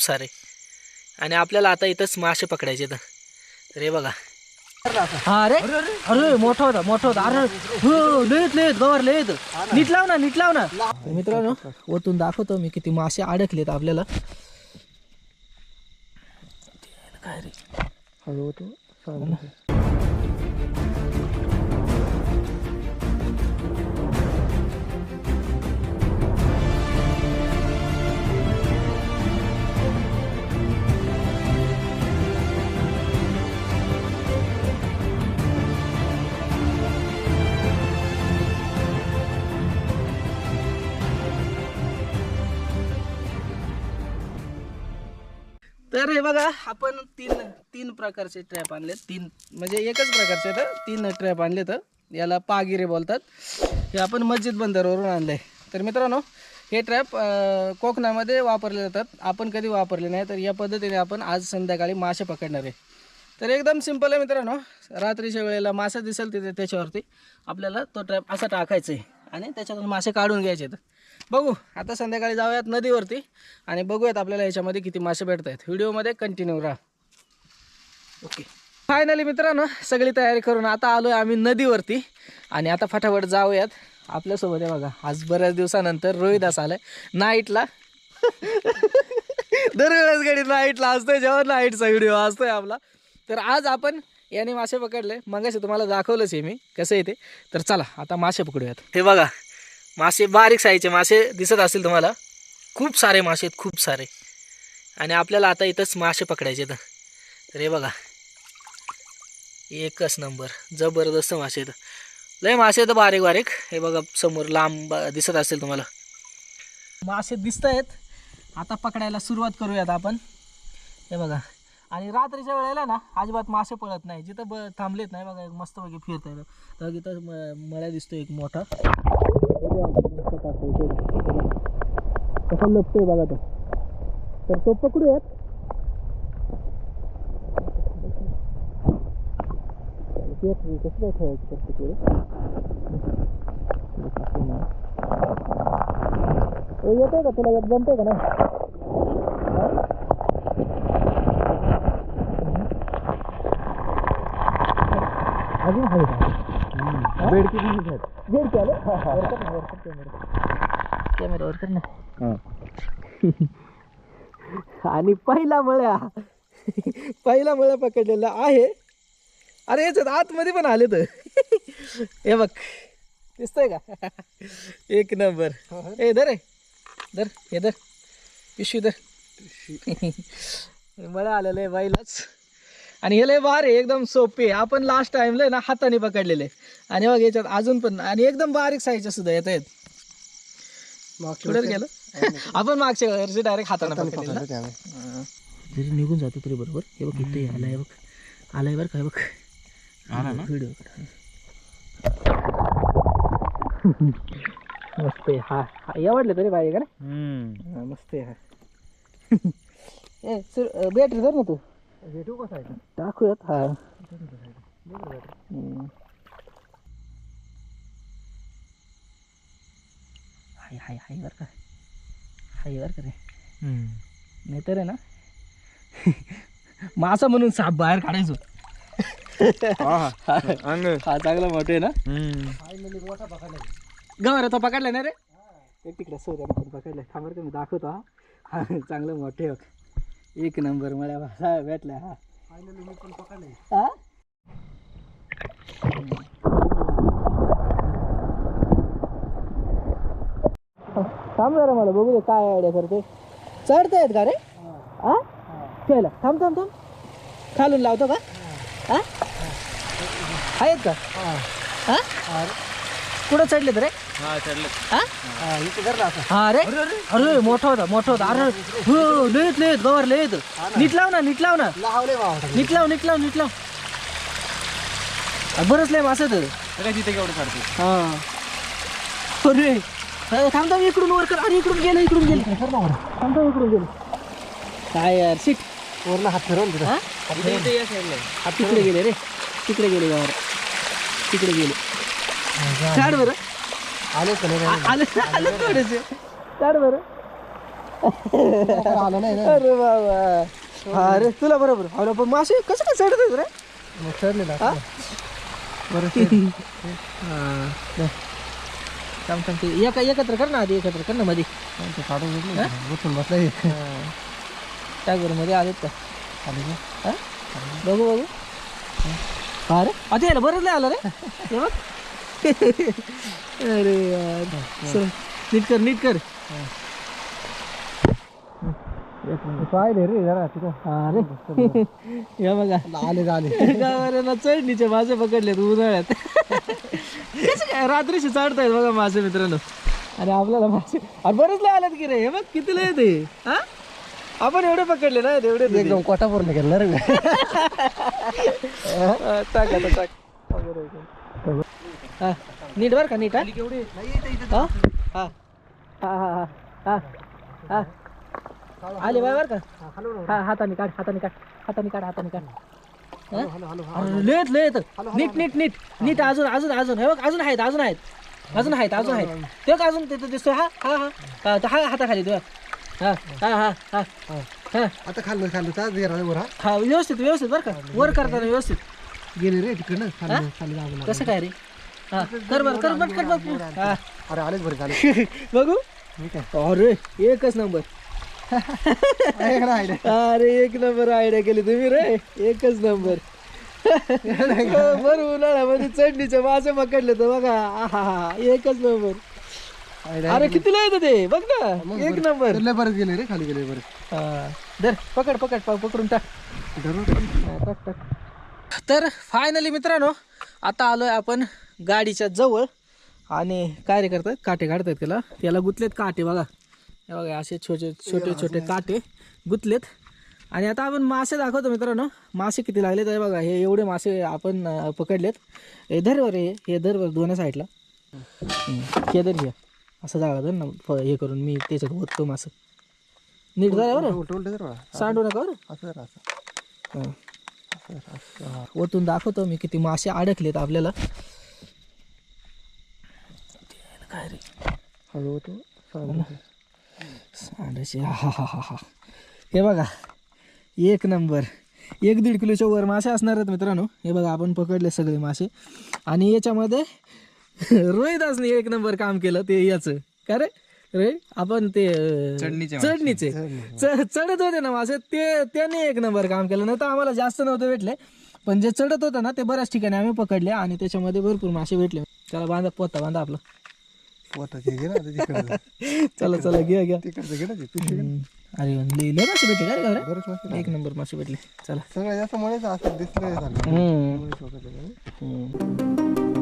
खूप सारे. आणि आपल्याला आता इथंच मासे पकडायचे तर तर हे बघा. हा अरे अरे मोठा होता मोठा होता. अरे हो लयत लयत गवर लयत. नीट लाव ना नीट लाव ना. मित्रांनो ओतून दाखवतो मी किती मासे अडकलेत आपल्याला. काय रे हळू होतो तर हे बघा. आपण तीन तीन प्रकारचे ट्रॅप आणले तीन म्हणजे एकच प्रकारचे तर तीन ट्रॅप आणले तर याला पागिरे बोलतात. हे आपण मस्जिद बंदरवरून आणले तर मित्रांनो हे ट्रॅप कोकणामध्ये वापरले जातात. आपण कधी वापरले नाही तर या पद्धतीने आपण आज संध्याकाळी मासे पकडणार आहे. तर एकदम सिंपल आहे मित्रांनो. रात्रीच्या वेळेला मासे दिसेल तिथे त्याच्यावरती. आपल्याला तो ट्रॅप असा टाकायचा आहे. आणि त्याच्यातून मासे काढून घ्यायचे आहेत. बघू आता संध्याकाळी जाऊयात नदीवरती आणि बघूयात आपल्याला याच्यामध्ये किती मासे भेटत आहेत व्हिडिओमध्ये कंटिन्यू राहा. ओके फायनली मित्रांनो सगळी तयारी करून आता आलो आहे आम्ही नदीवरती आणि आता फटाफट जाऊयात. आपल्यासोबत आहे बघा आज बऱ्याच दिवसानंतर रोहिदास आलाय. नाईटला दरवेळेस गडी नाईटला असतोय जेव्हा नाईटचा व्हिडिओ असतोय आपला. तर आज आपण याने मासे पकडले. मगाशी तुम्हाला दाखवलंच आहे मी कसं येते तर चला आता मासे पकडूयात. हे बघा मासे बारीक साईजचे मासे दिसत असतील तुम्हाला. खूप सारे मासे आहेत खूप सारे. आणि आपल्याला आता इथंच मासे पकडायचे तर तर हे बघा. एकच नंबर. जबरदस्त मासे आहेत. लय मासे आहेत बारीक बारीक. हे बघा समोर लांब दिसत असेल तुम्हाला. मासे दिसत आहेत. आता पकडायला सुरुवात करूयात आपण. हे बघा. आणि रात्रीच्या वेळेला ना अजिबात मासे पळत नाही. जिथं ब थांबलेत नाही बघा एक मस्त पैकी फिरत आहे तर इथं मळ्या दिसतो एक मोठा. कसं लपतोय बघा तो तर तो पकडूयात कसं काय ठेवायचं तर तिकडे येतोय का तुला जमतंय का नाही अजून आहे किती कर कॅमेरा कॅमेरावर कर ना. आणि पहिला मळ्या. पहिला मळ्या पकडलेला आहे. अरे याच्यात आतमध्ये पण आले तर हे बघ. दिसतंय का? एक नंबर. हे धर. धर हे धर. पिशवी धर. मळ्या आलेलं आहे बाईलाच. आणि हे लय भार आहे एकदम सोपे आपण लास्ट टाइमला ना हाताने पकडलेले आणि बघ याच्यात अजून पण आणि एकदम बारीक साईजच्या सुद्धा येत आहेत कुठे गेलं? आपण मागच्या वर्षी डायरेक्ट हाताने पकडलेलं पकडले. हा. जरी निघून जातो तरी बरोबर. हे बघ इथे आलाय बघ. आलाय बरं काय बघ. व्हिडिओ मस्त आहे. हा हा आवडले तरी पाहिजे का ना हा, मस्त आहे हा. ए सर बॅटरी धर ना तू. भेटू कसं आहे? टाकूयात हा. हाय हाय हाय बरं का. हाय बरं का रे. नाही तर आहे ना मासा म्हणून साप बाहेर काढायचो. हा चांगला मोठे ना. गवर तो पकडला ना रे? एक तिकडे सोऱ्या पकडलाय. थांबर का मी दाखवतो हा. हा चांगलं मोठे बघ. एक नंबर मला हा भेटला हा. हा? थांब जरा मला बघू दे काय आयडिया करते. चढतायत का रे? हा? केलं थांब थांब थांब. खालून लावतो का? हा? आहेत का? हा. कुठं चढले रे? हा हा इथे असं हा अरे अरे. मोठा होता मोठा होता. अरे हो लयत लयत गवर लयत. नीट लाव ना नीट लाव ना. लावले बाबा नीट लाव नीट लाव नीट लाव. बरंच लय मासत काय तिथे केवढं काढते हा. अरे. अरे, थांब थांब इकडून वर कर. अरे इकडून गेलं इकडून गेलं. थांब थांब इकडून गेलं. काय यार शिट. वरला हात फिरवून तिथं. हा? तिकडे गेले रे. तिकडे गेले गावावर तिकडे गेले. काढ बरं. आले का नाही? आ- आलं आलं थोडेसे. काढ बरं. आलं नाही ना. अरे बाबा. अरे तुला बरोबर. पण मासे कसं काय चढत रे? मग चढलेला हा? बरं हा. थांब थांब ते एका एकत्र कर ना आधी एकत्र कर ना मध्ये ते काढून घेतलं बसून बसलाय टागरमध्ये आलेत का? हा? बघू बघू. हा. रे? आता यायला बरंच नाही आलं रे. हे बघ. अरे यार. चल नीट कर नीट कर. पाहिले रे जरा तिथं. अरे या बघा. आले आले. गावाऱ्यांना चढणीचे मासे पकडलेत उन्हाळ्यात. रात्रीशी चढतायत बघा मासे मित्रांनो. आणि आपल्याला मासे. अरे बरेच लय आलेत की रे. हे बघ किती लय ते हा? आपण एवढे पकडले ना एवढे. एकदम कोटा पूर्ण केलं रे टाक टाक. हां. नीट बर का नीट हां? हां? हां. हां हां हां. आले बाय बरं का? हा हाताने काढ हाताने काढ हाताने काढ हाताने काढ. लेत लेत नीट नीट नीट. नीट अजून अजून अजून. हे बघ अजून आहेत अजून आहेत. अजून आहेत अजून आहेत. ते का अजून तिथं दिसतो हा हा हा. हा हाताखाली तू. हा हा हा हा. हा. आता खाल्लं खाल्लं तर हा. व्यवस्थित व्यवस्थित बरं का. वर करताना व्यवस्थित. गेले रे तिकडनं कसं काय रे? हा कर बरं कर बरं बरं. हा. अरे आलेच बरं झाले. बघू. अरे एकच नंबर. ना idea. अरे एक नंबर आयडिया केली तुम्ही रे. एकच नंबर. बरं उन्हाळ्यामध्ये चढणीचे मासे पकडले तर बघा. आहा, एकच नंबर. अरे कितीला येतं ते? बघ ना. एक नंबर. लय बरंच गेले रे खाली गेले बरं हा. धर पकड पकड प- पकडून टाक. धरून हा, टाक टाक. तर फायनली मित्रांनो आता आलोय आपण गाडीच्या जवळ आणि काय रे करतात? काटे काढतायत त्याला. त्याला गुतलेत काटे बघा. हे बघा असे छोटे छोटे छोटे काटे गुतलेत. आणि आता आपण मासे दाखवतो मित्रांनो. मासे किती लागले तर बघा. हे एवढे मासे आपण पकडलेत. हे धरवर हे. हे धरवर दोन्ही साईडला. हे धर घ्या असं जागा धर ना. हे करून मी त्याच्यात ओततो मासं. नीट जा बरं. सांडू नका बरं. असं. ओतून दाखवतो मी किती मासे अडकलेत आपल्याला. काय रे हळू होतो. सांडायचे हा हा हा हा हा हे बघा एक नंबर. एक दीड किलोच्या वर मासे असणार आहेत मित्रांनो. हे बघा आपण पकडले सगळे मासे. आणि याच्यामध्ये रोहिदासने एक नंबर काम केलं ते याचं. का रे? रे आपण ते चढणीचे च- चढत होते ना मासे ते त्याने एक नंबर काम केलं. नाही तर आम्हाला जास्त नव्हते भेटले. पण जे चढत होतं ना ते बऱ्याच ठिकाणी आम्ही पकडले आणि त्याच्यामध्ये भरपूर मासे भेटले. त्याला बांधा पोता बांधा आपला. पोटाचे घे ना आता तिकडचं चला चला घ्या घ्या तिकडचं घे ना ते पिशवी घे. हम्म. अरे लय लय मासे भेटले काय रे बरंच मासे एक नंबर मासे भेटले चला सगळं जास्त मळेच असं दिसलं झालं हम्म. मळेच वगैरे. हम्म.